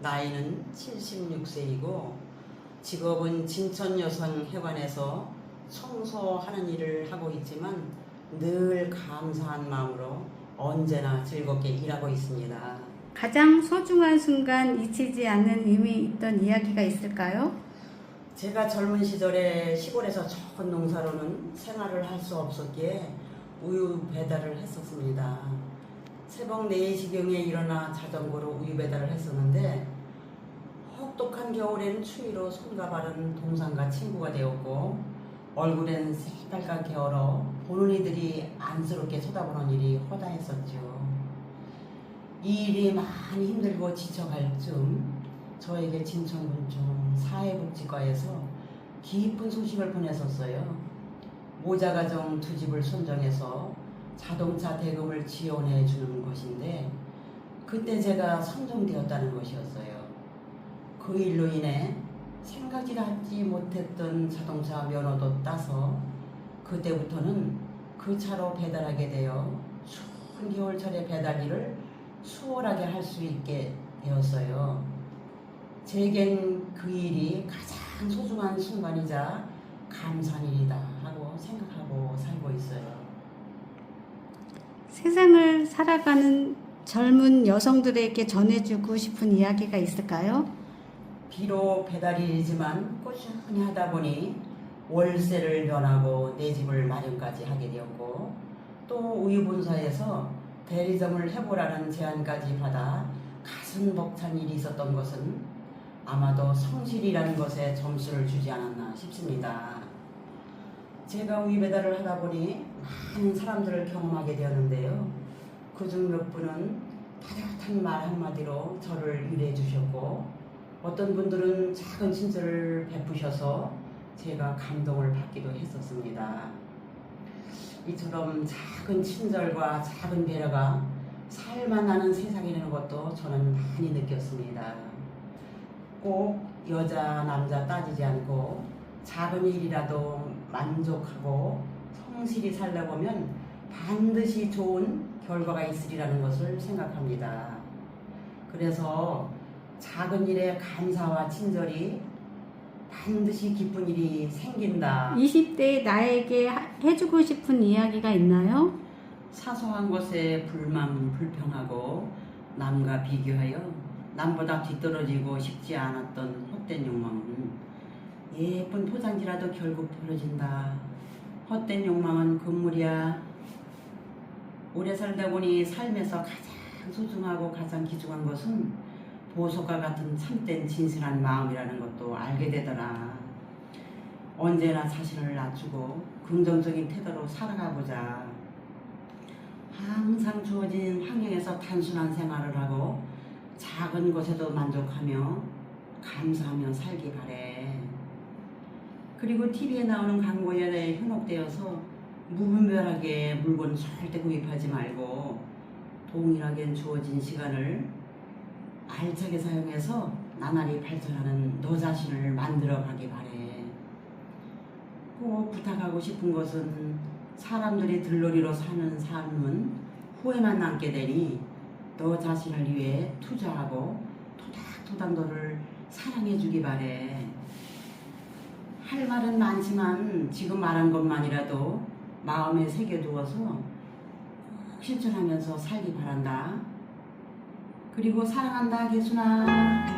나이는 76세이고 직업은 진천여성회관에서 청소하는 일을 하고 있지만 늘 감사한 마음으로 언제나 즐겁게 일하고 있습니다. 가장 소중한 순간 잊히지 않는 의미 있던 이야기가 있을까요? 제가 젊은 시절에 시골에서 적은 농사로는 생활을 할 수 없었기에 우유 배달을 했었습니다. 새벽 4시경에 일어나 자전거로 우유 배달을 했었는데 혹독한 겨울에는 추위로 손과 발은 동상과 친구가 되었고 얼굴엔 새빨갛게 얼어 보는 이들이 안쓰럽게 쳐다보는 일이 허다했었죠. 이 일이 많이 힘들고 지쳐갈 즈음 저에게 진천군청 사회복지과에서 기쁜 소식을 보냈었어요. 모자가정 두 집을 선정해서 자동차 대금을 지원해 주는 것인데 그때 제가 선정되었다는 것이었어요. 그 일로 인해 생각지도 하지 못했던 자동차 면허도 따서 그때부터는 그 차로 배달하게 되어 추운 겨울철에 배달 일을 수월하게 할 수 있게 되었어요. 제겐 그 일이 가장 소중한 순간이자 감사한 일이다 하고 생각하고 살고 있어요. 세상을 살아가는 젊은 여성들에게 전해주고 싶은 이야기가 있을까요? 비록 배달일이지만 꾸준히 하다 보니 월세를 면하고 내 집을 마련까지 하게 되었고 또 우유본사에서 대리점을 해보라는 제안까지 받아 가슴 벅찬 일이 있었던 것은 아마도 성실이라는 것에 점수를 주지 않았나 싶습니다. 제가 우유 배달을 하다 보니 많은 사람들을 경험하게 되었는데요. 그중 몇 분은 따뜻한 말 한마디로 저를 위로해 주셨고 어떤 분들은 작은 친절을 베푸셔서 제가 감동을 받기도 했었습니다. 이처럼 작은 친절과 작은 배려가 살만 나는 세상이라는 것도 저는 많이 느꼈습니다. 꼭 여자, 남자 따지지 않고 작은 일이라도 만족하고 성실히 살다 보면 반드시 좋은 결과가 있으리라는 것을 생각합니다. 그래서 작은 일에 감사와 친절이 반드시 기쁜 일이 생긴다. 20대 나에게 하- 해주고 싶은 이야기가 있나요? 사소한 것에 불만 불평하고 남과 비교하여 남보다 뒤떨어지고 싶지 않았던 헛된 욕망은 예쁜 포장지라도 결국 벌어진다. 헛된 욕망은 금물이야. 오래 살다 보니 삶에서 가장 소중하고 가장 귀중한 것은 보석과 같은 참된 진실한 마음이라는 것도 알게 되더라. 언제나 자신을 낮추고 긍정적인 태도로 살아가보자. 항상 주어진 환경에서 단순한 생활을 하고 작은 것에도 만족하며 감사하며 살기 바래. 그리고 TV에 나오는 광고에 현혹되어서 무분별하게 물건 절대 구입하지 말고 동일하게 주어진 시간을 알차게 사용해서 나날이 발전하는 너 자신을 만들어 가기 바래. 꼭 부탁하고 싶은 것은 사람들이 들러리로 사는 삶은 후회만 남게 되니 너 자신을 위해 투자하고 토닥토닥 너를 사랑해 주기 바래. 할 말은 많지만 지금 말한 것만이라도 마음에 새겨두어서 꼭 실천하면서 살기 바란다. 그리고 사랑한다, 개순아.